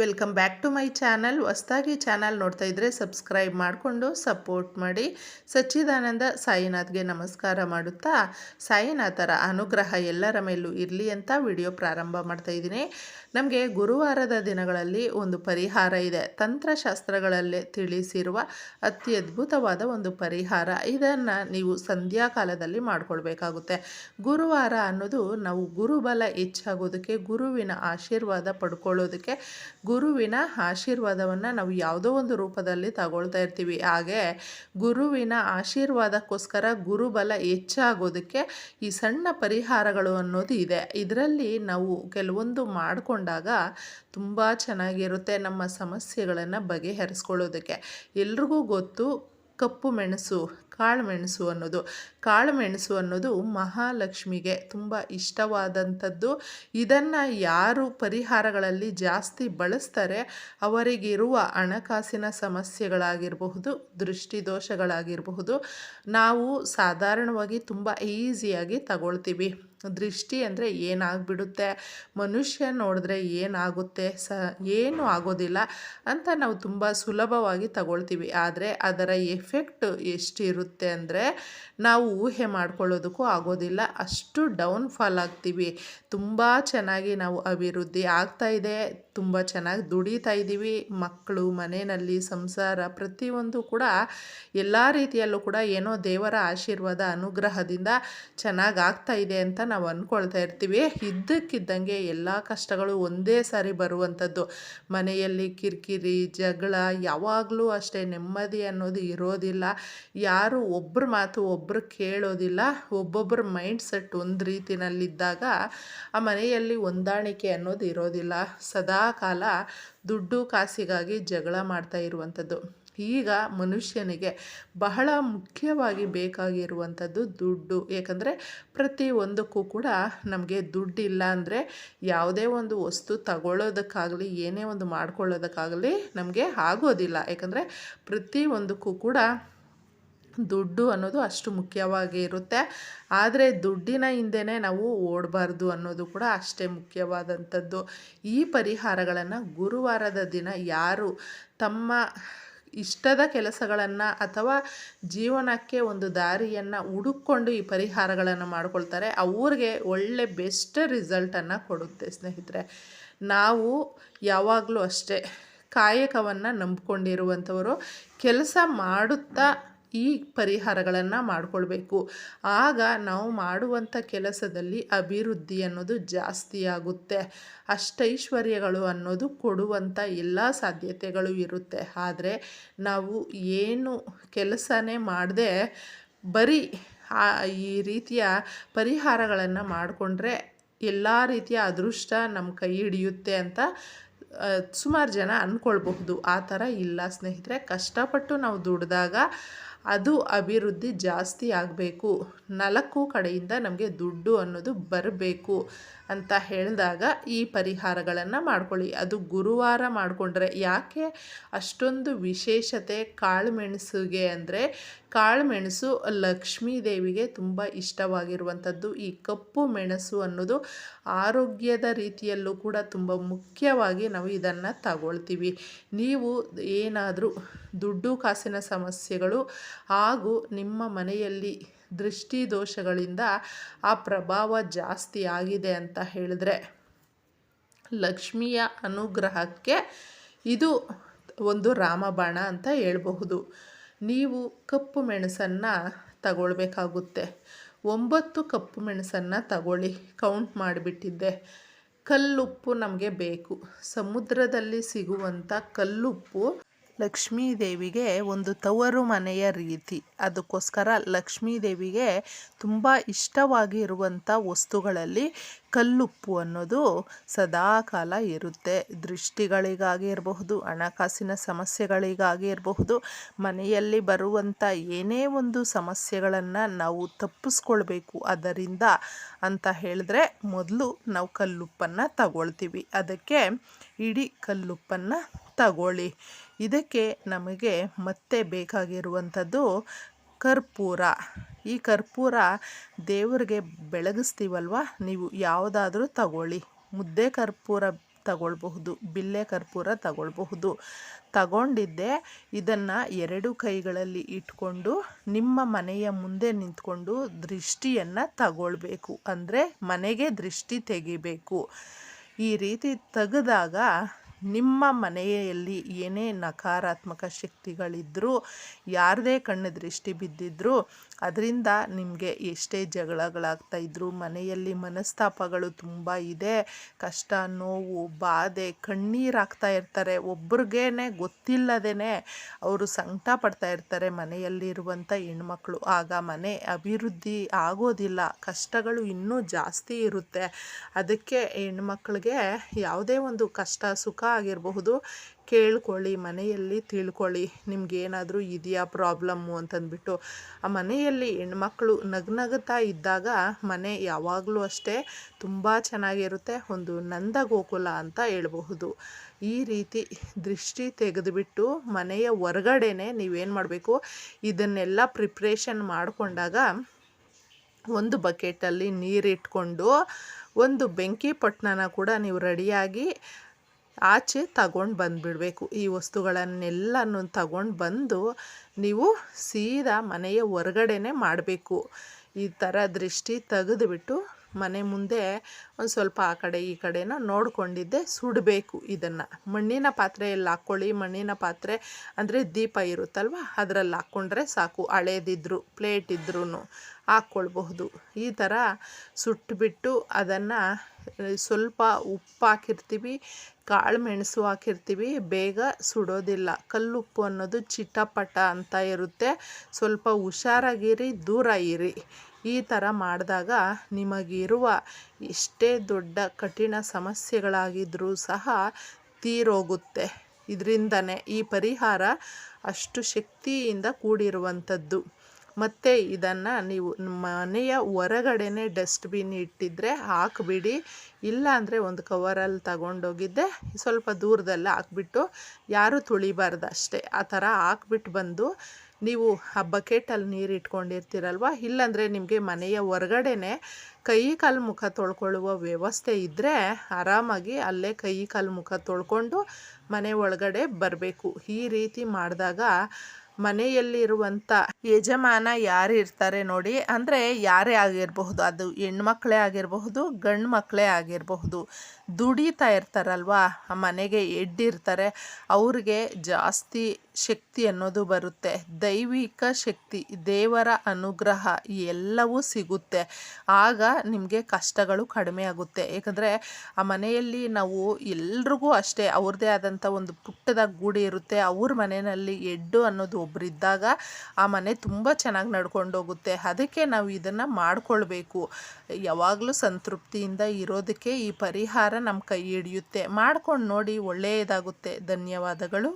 Welcome back to my channel ಹೊಸ್ದಾಗಿ channel ನೋಡ್ತಾ ಇದ್ದರೆ ಸಬ್ಸ್ಕ್ರೈಬ್ ಮಾಡಿಕೊಂಡು ಸಪೋರ್ಟ್ ಮಾಡಿ. ಸಚ್ಚಿದಾನಂದ ಸಾಯಿನಾಥ್ಗೆ ನಮಸ್ಕಾರ ಮಾಡುತ್ತಾ? ಸಾಯಿನಾಥರ ಅನುಗ್ರಹ ಎಲ್ಲರ ಮೇಲೂ ಇರಲಿ ಅಂತ ವಿಡಿಯೋ ಪ್ರಾರಂಭ ಮಾಡ್ತಾ ಇದ್ದೀನಿ. ನಮಗೆ ಗುರುವಾರದ ದಿನಗಳಲ್ಲಿ ಒಂದು ಪರಿಹಾರ ಇದೆ. ತಂತ್ರಶಾಸ್ತ್ರಗಳಲ್ಲೇ ತಿಳಿಸಿರುವ ಅತ್ಯದ್ಭುತವಾದ ಒಂದು ಪರಿಹಾರ. ಇದನ್ನು ನೀವು ಸಂಧ್ಯಾಕಾಲದಲ್ಲಿ ಮಾಡಿಕೊಳ್ಬೇಕಾಗುತ್ತೆ. ಗುರುವಾರ ಅನ್ನೋದು ನಾವು ಗುರುಬಲ ಹೆಚ್ಚಾಗೋದಕ್ಕೆ, ಗುರುವಿನ ಆಶೀರ್ವಾದ ಪಡ್ಕೊಳ್ಳೋದಕ್ಕೆ ಗುರುವಿನ ಆಶೀರ್ವಾದವನ್ನು ನಾವು ಯಾವುದೋ ಒಂದು ರೂಪದಲ್ಲಿ ತಗೊಳ್ತಾ ಇರ್ತೀವಿ. ಹಾಗೆ ಗುರುವಿನ ಆಶೀರ್ವಾದಕ್ಕೋಸ್ಕರ ಗುರುಬಲ ಹೆಚ್ಚಾಗೋದಕ್ಕೆ ಈ ಸಣ್ಣ ಪರಿಹಾರಗಳು ಅನ್ನೋದು ಇದೆ. ಇದರಲ್ಲಿ ನಾವು ಕೆಲವೊಂದು ಮಾಡಿಕೊಂಡಾಗ ತುಂಬ ಚೆನ್ನಾಗಿರುತ್ತೆ ನಮ್ಮ ಸಮಸ್ಯೆಗಳನ್ನು ಬಗೆಹರಿಸ್ಕೊಳ್ಳೋದಕ್ಕೆ. ಎಲ್ರಿಗೂ ಗೊತ್ತು ಕಪ್ಪು ಮೆಣಸು ಕಾಳು ಮೆಣಸು ಅನ್ನೋದು. ಕಾಳುಮೆಣಸು ಅನ್ನೋದು ಮಹಾಲಕ್ಷ್ಮಿಗೆ ತುಂಬ ಇಷ್ಟವಾದಂಥದ್ದು. ಇದನ್ನು ಯಾರು ಪರಿಹಾರಗಳಲ್ಲಿ ಜಾಸ್ತಿ ಬಳಸ್ತಾರೆ ಅವರಿಗಿರುವ ಹಣಕಾಸಿನ ಸಮಸ್ಯೆಗಳಾಗಿರಬಹುದು, ದೃಷ್ಟಿದೋಷಗಳಾಗಿರಬಹುದು. ನಾವು ಸಾಧಾರಣವಾಗಿ ತುಂಬ ಈಸಿಯಾಗಿ ತಗೊಳ್ತೀವಿ. ದೃಷ್ಟಿ ಅಂದರೆ ಏನಾಗ್ಬಿಡುತ್ತೆ? ಮನುಷ್ಯ ನೋಡಿದ್ರೆ ಏನಾಗುತ್ತೆ? ಸ, ಏನು ಆಗೋದಿಲ್ಲ ಅಂತ ನಾವು ತುಂಬ ಸುಲಭವಾಗಿ ತಗೊಳ್ತೀವಿ. ಆದರೆ ಅದರ ಎಫೆಕ್ಟ್ ಎಷ್ಟಿರುತ್ತೆ ಅಂದರೆ ನಾವು ಊಹೆ ಮಾಡ್ಕೊಳ್ಳೋದಕ್ಕೂ ಆಗೋದಿಲ್ಲ. ಅಷ್ಟು ಡೌನ್ ಫಾಲ್ ಆಗ್ತೀವಿ. ತುಂಬ ಚೆನ್ನಾಗಿ ನಾವು ಅಭಿವೃದ್ಧಿ ಆಗ್ತಾ ಇದೆ. ತುಂಬ ಚೆನ್ನಾಗಿ ದುಡಿತಾ ಇದ್ದೀವಿ. ಮಕ್ಕಳು, ಮನೆಯಲ್ಲಿ ಸಂಸಾರ ಪ್ರತಿಯೊಂದು ಕೂಡ ಎಲ್ಲ ರೀತಿಯಲ್ಲೂ ಕೂಡ ಏನೋ ದೇವರ ಆಶೀರ್ವಾದ, ಅನುಗ್ರಹದಿಂದ ಚೆನ್ನಾಗಿ ಆಗ್ತಾ ಇದೆ ಅಂತ ನಾವು ಅಂದ್ಕೊಳ್ತಾ ಇರ್ತೀವಿ. ಇದ್ದಕ್ಕಿದ್ದಂಗೆ ಎಲ್ಲ ಕಷ್ಟಗಳು ಒಂದೇ ಸಾರಿ ಬರುವಂಥದ್ದು. ಮನೆಯಲ್ಲಿ ಕಿರಿಕಿರಿ, ಜಗಳ ಯಾವಾಗಲೂ ಅಷ್ಟೇ ನೆಮ್ಮದಿ ಅನ್ನೋದು ಇರೋದಿಲ್ಲ. ಯಾರು ಒಬ್ಬರ ಮಾತು ಒಬ್ಬರು ಕೇಳೋದಿಲ್ಲ. ಒಬ್ಬೊಬ್ಬರ ಮೈಂಡ್ ಸೆಟ್ ಒಂದು ರೀತಿನಲ್ಲಿದ್ದಾಗ ಆ ಮನೆಯಲ್ಲಿ ಹೊಂದಾಣಿಕೆ ಅನ್ನೋದು ಇರೋದಿಲ್ಲ. ಸದಾ ಕಾಲ ದುಡ್ಡು ಕಾಸಿಗಾಗಿ ಜಗಳ ಮಾಡ್ತಾ ಇರುವಂಥದ್ದು. ಈಗ ಮನುಷ್ಯನಿಗೆ ಬಹಳ ಮುಖ್ಯವಾಗಿ ಬೇಕಾಗಿರುವಂಥದ್ದು ದುಡ್ಡು. ಏಕೆಂದರೆ ಪ್ರತಿಯೊಂದಕ್ಕೂ ಕೂಡ ನಮಗೆ ದುಡ್ಡಿಲ್ಲ ಅಂದರೆ ಯಾವುದೇ ಒಂದು ವಸ್ತು ತಗೊಳ್ಳೋದಕ್ಕಾಗಲಿ, ಏನೇ ಒಂದು ಮಾಡ್ಕೊಳ್ಳೋದಕ್ಕಾಗಲಿ ನಮಗೆ ಆಗೋದಿಲ್ಲ. ಯಾಕಂದರೆ ಪ್ರತಿಯೊಂದಕ್ಕೂ ಕೂಡ ದುಡ್ಡು ಅನ್ನೋದು ಅಷ್ಟು ಮುಖ್ಯವಾಗಿ ಇರುತ್ತೆ. ಆದರೆ ದುಡ್ಡಿನ ಹಿಂದೆಯೇ ನಾವು ಓಡಬಾರ್ದು ಅನ್ನೋದು ಕೂಡ ಅಷ್ಟೇ ಮುಖ್ಯವಾದಂಥದ್ದು. ಈ ಪರಿಹಾರಗಳನ್ನು ಗುರುವಾರದ ದಿನ ಯಾರು ತಮ್ಮ ಇಷ್ಟದ ಕೆಲಸಗಳನ್ನು ಅಥವಾ ಜೀವನಕ್ಕೆ ಒಂದು ದಾರಿಯನ್ನು ಹುಡುಕೊಂಡು ಈ ಪರಿಹಾರಗಳನ್ನು ಮಾಡ್ಕೊಳ್ತಾರೆ, ಅವ್ರಿಗೆ ಒಳ್ಳೆ ಬೆಸ್ಟ್ ರಿಸಲ್ಟನ್ನು ಕೊಡುತ್ತೆ ಸ್ನೇಹಿತರೆ. ನಾವು ಯಾವಾಗಲೂ ಅಷ್ಟೇ ಕಾಯಕವನ್ನು ನಂಬಿಕೊಂಡಿರುವಂಥವರು. ಕೆಲಸ ಮಾಡುತ್ತಾ ಈ ಪರಿಹಾರಗಳನ್ನು ಮಾಡಿಕೊಳ್ಬೇಕು. ಆಗ ನಾವು ಮಾಡುವಂಥ ಕೆಲಸದಲ್ಲಿ ಅಭಿವೃದ್ಧಿ ಅನ್ನೋದು ಜಾಸ್ತಿ ಆಗುತ್ತೆ. ಅಷ್ಟೈಶ್ವರ್ಯಗಳು ಅನ್ನೋದು ಕೊಡುವಂಥ ಎಲ್ಲ ಸಾಧ್ಯತೆಗಳು ಇರುತ್ತೆ. ಆದರೆ ನಾವು ಏನು ಕೆಲಸನೇ ಮಾಡದೆ ಬರೀ ಈ ರೀತಿಯ ಪರಿಹಾರಗಳನ್ನು ಮಾಡಿಕೊಂಡ್ರೆ ಎಲ್ಲ ರೀತಿಯ ಅದೃಷ್ಟ ನಮ್ಮ ಕೈ ಹಿಡಿಯುತ್ತೆ ಅಂತ ಸುಮಾರು ಜನ ಅಂದ್ಕೊಳ್ಬಹುದು ಆ ಥರ ಇಲ್ಲ ಸ್ನೇಹಿತರೆ. ಕಷ್ಟಪಟ್ಟು ನಾವು ದುಡಿದಾಗ ಅದು ಅಭಿವೃದ್ಧಿ ಜಾಸ್ತಿ ಆಗಬೇಕು. ನಾಲ್ಕು ಕಡೆಯಿಂದ ನಮಗೆ ದುಡ್ಡು ಅನ್ನೋದು ಬರಬೇಕು. ಅಂತ ಹೇಳಿದಾಗ ಈ ಪರಿಹಾರಗಳನ್ನು ಮಾಡ್ಕೊಳ್ಳಿ. ಅದು ಗುರುವಾರ ಮಾಡಿಕೊಂಡ್ರೆ ಯಾಕೆ ಅಷ್ಟೊಂದು ವಿಶೇಷತೆ? ಕಾಳುಮೆಣಸಿಗೆ ಅಂದರೆ ಕಾಳುಮೆಣಸು ಲಕ್ಷ್ಮೀ ದೇವಿಗೆ ತುಂಬ ಇಷ್ಟವಾಗಿರುವಂಥದ್ದು. ಈ ಕಪ್ಪು ಮೆಣಸು ಅನ್ನೋದು ಆರೋಗ್ಯದ ರೀತಿಯಲ್ಲೂ ಕೂಡ ತುಂಬ ಮುಖ್ಯವಾಗಿ ನಾವು ಇದನ್ನು ತಗೊಳ್ತೀವಿ. ನೀವು ಏನಾದರೂ ದುಡ್ಡು ಕಾಸಿನ ಸಮಸ್ಯೆಗಳು ಹಾಗೂ ನಿಮ್ಮ ಮನೆಯಲ್ಲಿ ದೃಷ್ಟಿ ದೋಷಗಳಿಂದ ಆ ಪ್ರಭಾವ ಜಾಸ್ತಿ ಆಗಿದೆ ಅಂತ ಹೇಳಿದ್ರೆ ಲಕ್ಷ್ಮಿಯ ಅನುಗ್ರಹಕ್ಕೆ ಇದು ಒಂದು ರಾಮಬಾಣ ಅಂತ ಹೇಳಬಹುದು. ನೀವು ಕಪ್ಪು ಮೆಣಸನ್ನು ತಗೊಳ್ಬೇಕಾಗುತ್ತೆ. ಒಂಬತ್ತು ಕಪ್ಪು ಮೆಣಸನ್ನು ತಗೊಳ್ಳಿ. ಕೌಂಟ್ ಮಾಡಿಬಿಟ್ಟಿದ್ದೆ. ಕಲ್ಲುಪ್ಪು ನಮಗೆ ಬೇಕು. ಸಮುದ್ರದಲ್ಲಿ ಸಿಗುವಂಥ ಕಲ್ಲುಪ್ಪು ಲಕ್ಷ್ಮೀ ದೇವಿಗೆ ಒಂದು ತವರು ಮನೆಯ ರೀತಿ. ಅದಕ್ಕೋಸ್ಕರ ಲಕ್ಷ್ಮೀ ದೇವಿಗೆ ತುಂಬ ಇಷ್ಟವಾಗಿ ಇರುವಂಥ ವಸ್ತುಗಳಲ್ಲಿ ಕಲ್ಲುಪ್ಪು ಅನ್ನೋದು ಸದಾ ಕಾಲ ಇರುತ್ತೆ. ದೃಷ್ಟಿಗಳಿಗಾಗಿ ಇರಬಹುದು, ಹಣಕಾಸಿನ ಸಮಸ್ಯೆಗಳಿಗಾಗಿ ಇರಬಹುದು, ಮನೆಯಲ್ಲಿ ಬರುವಂಥ ಏನೇ ಒಂದು ಸಮಸ್ಯೆಗಳನ್ನು ನಾವು ತಪ್ಪಿಸ್ಕೊಳ್ಬೇಕು ಅದರಿಂದ ಅಂತ ಹೇಳಿದ್ರೆ ಮೊದಲು ನಾವು ಕಲ್ಲುಪ್ಪನ್ನು ತಗೊಳ್ತೀವಿ. ಅದಕ್ಕೆ ಇಡೀ ಕಲ್ಲುಪ್ಪನ್ನು ತಗೊಳ್ಳಿ ಇದಕ್ಕೆ ನಮಗೆ ಮತ್ತೆ ಬೇಕಾಗಿರುವಂಥದ್ದು ಕರ್ಪೂರ. ಈ ಕರ್ಪೂರ ದೇವರಿಗೆ ಬೆಳಗಿಸ್ತೀವಲ್ವ? ನೀವು ಯಾವುದಾದ್ರೂ ತಗೊಳ್ಳಿ. ಮುದ್ದೆ ಕರ್ಪೂರ ತಗೊಳ್ಬಹುದು, ಬಿಲ್ಲೆ ಕರ್ಪೂರ ತಗೊಳ್ಬಹುದು. ತಗೊಂಡಿದ್ದೆ, ಇದನ್ನು ಎರಡು ಕೈಗಳಲ್ಲಿ ಇಟ್ಕೊಂಡು ನಿಮ್ಮ ಮನೆಯ ಮುಂದೆ ನಿಂತ್ಕೊಂಡು ದೃಷ್ಟಿಯನ್ನು ತಗೊಳ್ಬೇಕು. ಅಂದರೆ ಮನೆಗೆ ದೃಷ್ಟಿ ತೆಗಿಬೇಕು. ಈ ರೀತಿ ತೆಗೆದಾಗ ನಿಮ್ಮ ಮನೆಯಲ್ಲಿ ಏನೇ ನಕಾರಾತ್ಮಕ ಶಕ್ತಿಗಳಿದ್ದರೂ ಯಾರದೇ ಕಣ್ಣು ದೃಷ್ಟಿ ಬಿದ್ದಿದ್ದರೂ ಅದರಿಂದ ನಿಮಗೆ ಎಷ್ಟೇ ಜಗಳಗಳಾಗ್ತಾ ಇದ್ದರೂ ಮನೆಯಲ್ಲಿ ಮನಸ್ತಾಪಗಳು ತುಂಬ ಇದೆ. ಕಷ್ಟ, ನೋವು, ಬಾಧೆ ಕಣ್ಣೀರಾಗ್ತಾ ಇರ್ತಾರೆ. ಒಬ್ರಿಗೇ ಗೊತ್ತಿಲ್ಲದೇ ಅವರು ಸಂಕಟ ಪಡ್ತಾ ಇರ್ತಾರೆ ಮನೆಯಲ್ಲಿರುವಂಥ ಹೆಣ್ಮಕ್ಳು. ಆಗ ಮನೆ ಅಭಿವೃದ್ಧಿ ಆಗೋದಿಲ್ಲ. ಕಷ್ಟಗಳು ಇನ್ನೂ ಜಾಸ್ತಿ ಇರುತ್ತೆ. ಅದಕ್ಕೆ ಹೆಣ್ಮಕ್ಳಿಗೆ ಯಾವುದೇ ಒಂದು ಕಷ್ಟ, ಸುಖ ಆಗಿರಬಹುದು. ಕೇಳ್ಕೊಳ್ಳಿ, ಮನೆಯಲ್ಲಿ ತಿಳ್ಕೊಳ್ಳಿ, ನಿಮ್ಗೇನಾದರೂ ಇದೆಯಾ ಪ್ರಾಬ್ಲಮ್ಮು ಅಂತಂದ್ಬಿಟ್ಟು. ಆ ಮನೆಯಲ್ಲಿ ಹೆಣ್ಮಕ್ಳು ನಗ್ನಗ್ತಾ ಇದ್ದಾಗ ಮನೆ ಯಾವಾಗಲೂ ಅಷ್ಟೇ ತುಂಬ ಚೆನ್ನಾಗಿರುತ್ತೆ, ಒಂದು ನಂದ ಗೋಕುಲ ಅಂತ ಹೇಳಬಹುದು. ಈ ರೀತಿ ದೃಷ್ಟಿ ತೆಗೆದುಬಿಟ್ಟು ಮನೆಯ ಹೊರಗಡೆನೆ ನೀವೇನು ಮಾಡಬೇಕು, ಇದನ್ನೆಲ್ಲ ಪ್ರಿಪ್ರೇಷನ್ ಮಾಡಿಕೊಂಡಾಗ ಒಂದು ಬಕೆಟಲ್ಲಿ ನೀರಿಟ್ಕೊಂಡು ಒಂದು ಬೆಂಕಿ ಪೊಟ್ಟಣನ ಕೂಡ ನೀವು ರೆಡಿಯಾಗಿ ಆಚೆ ತಗೊಂಡು ಬಂದುಬಿಡಬೇಕು. ಈ ವಸ್ತುಗಳನ್ನೆಲ್ಲನೂ ತಗೊಂಡು ಬಂದು ನೀವು ಸೀದಾ ಮನೆಯ ಹೊರಗಡೆನೇ ಮಾಡಬೇಕು. ಈ ಥರ ದೃಷ್ಟಿ ತೆಗೆದುಬಿಟ್ಟು ಮನೆ ಮುಂದೆ ಒಂದು ಸ್ವಲ್ಪ ಆ ಕಡೆ ಈ ಕಡೆನ ನೋಡಿಕೊಂಡಿದ್ದೆ ಸುಡಬೇಕು ಇದನ್ನು. ಮಣ್ಣಿನ ಪಾತ್ರೆಯಲ್ಲಿ ಹಾಕ್ಕೊಳ್ಳಿ. ಮಣ್ಣಿನ ಪಾತ್ರೆ ಅಂದರೆ ದೀಪ ಇರುತ್ತಲ್ವ? ಅದರಲ್ಲಿ ಹಾಕ್ಕೊಂಡ್ರೆ ಸಾಕು. ಹಳೇದಿದ್ರು, ಪ್ಲೇಟ್ ಇದ್ರೂ ಹಾಕ್ಕೊಳ್ಬಹುದು. ಈ ಥರ ಸುಟ್ಟುಬಿಟ್ಟು ಅದನ್ನು ಸ್ವಲ್ಪ ಉಪ್ಪು ಹಾಕಿರ್ತೀವಿ, ಕಾಳು ಮೆಣಸು ಹಾಕಿರ್ತೀವಿ, ಬೇಗ ಸುಡೋದಿಲ್ಲ. ಕಲ್ಲುಪ್ಪು ಅನ್ನೋದು ಚಿಟಪಟ ಅಂತ ಇರುತ್ತೆ. ಸ್ವಲ್ಪ ಹುಷಾರಾಗಿರಿ, ದೂರ ಇರಿ. ಈ ಥರ ಮಾಡಿದಾಗ ನಿಮಗಿರುವ ಎಷ್ಟೇ ದೊಡ್ಡ ಕಠಿಣ ಸಮಸ್ಯೆಗಳಾಗಿದ್ದರೂ ಸಹ ತೀರೋಗುತ್ತೆ. ಇದರಿಂದನೇ ಈ ಪರಿಹಾರ ಅಷ್ಟು ಶಕ್ತಿಯಿಂದ ಕೂಡಿರುವಂಥದ್ದು. ಮತ್ತು ಇದನ್ನು ನೀವು ಮನೆಯ ಹೊರಗಡೆನೇ ಡಸ್ಟ್ಬಿನ್ ಇಟ್ಟಿದ್ದರೆ ಹಾಕಿಬಿಡಿ. ಇಲ್ಲ ಅಂದರೆ ಒಂದು ಕವರಲ್ಲಿ ತಗೊಂಡೋಗಿದ್ದೆ, ಸ್ವಲ್ಪ ದೂರದಲ್ಲಿ ಹಾಕ್ಬಿಟ್ಟು ಯಾರೂ ತುಳಿಬಾರ್ದು ಅಷ್ಟೇ ಆ ಥರ ಹಾಕ್ಬಿಟ್ಟು ಬಂದು ನೀವು ಆ ಬಕೆಟಲ್ಲಿ ನೀರು ಇಟ್ಕೊಂಡಿರ್ತೀರಲ್ವ? ಇಲ್ಲಾಂದರೆ ನಿಮಗೆ ಮನೆಯ ಹೊರಗಡೆನೆ ಕೈ ಕಾಲು ಮುಖ ತೊಳ್ಕೊಳ್ಳುವ ವ್ಯವಸ್ಥೆ ಇದ್ದರೆ ಆರಾಮಾಗಿ ಅಲ್ಲೇ ಕೈ ಕಾಲು ಮುಖ ತೊಳ್ಕೊಂಡು ಮನೆ ಒಳಗಡೆ ಬರಬೇಕು. ಈ ರೀತಿ ಮಾಡಿದಾಗ ಮನೆಯಲ್ಲಿರುವಂಥ ಯಜಮಾನ ಯಾರು ಇರ್ತಾರೆ ನೋಡಿ. ಅಂದರೆ ಯಾರೇ ಆಗಿರಬಹುದು, ಅದು ಹೆಣ್ಮಕ್ಳೇ ಆಗಿರಬಹುದು, ಗಂಡು ಮಕ್ಕಳೇ ಆಗಿರಬಹುದು. ದುಡಿತಾ ಇರ್ತಾರಲ್ವಾ ಆ ಮನೆಗೆ ಎಡ್ಡಿರ್ತಾರೆ. ಅವ್ರಿಗೆ ಜಾಸ್ತಿ ಶಕ್ತಿ ಅನ್ನೋದು ಬರುತ್ತೆ. ದೈವಿಕ ಶಕ್ತಿ, ದೇವರ ಅನುಗ್ರಹ ಎಲ್ಲವೂ ಸಿಗುತ್ತೆ. ಆಗ ನಿಮಗೆ ಕಷ್ಟಗಳು ಕಡಿಮೆ ಆಗುತ್ತೆ. ಏಕೆಂದರೆ ಆ ಮನೆಯಲ್ಲಿ ನಾವು ಎಲ್ರಿಗೂ ಅಷ್ಟೇ ಅವ್ರದ್ದೇ ಆದಂಥ ಒಂದು ಪುಟ್ಟದ ಗೂಡಿ ಇರುತ್ತೆ. ಅವ್ರ ಮನೆಯಲ್ಲಿ ಎಡ್ಡು ಅನ್ನೋದು ಒಬ್ಬರಿದ್ದಾಗ ಆ ಮನೆ ತುಂಬ ಚೆನ್ನಾಗಿ ನಡ್ಕೊಂಡು ಹೋಗುತ್ತೆ ಅದಕ್ಕೆ ನಾವು ಇದನ್ನು ಮಾಡಿಕೊಳ್ಬೇಕು. ಯಾವಾಗಲೂ ಸಂತೃಪ್ತಿಯಿಂದ ಇರೋದಕ್ಕೆ ಈ ಪರಿಹಾರ ನಮ್ಮ ಕೈ ಹಿಡಿಯುತ್ತೆ. ಮಾಡ್ಕೊಂಡು ನೋಡಿ ಒಳ್ಳೆಯದಾಗುತ್ತೆ ಧನ್ಯವಾದಗಳು.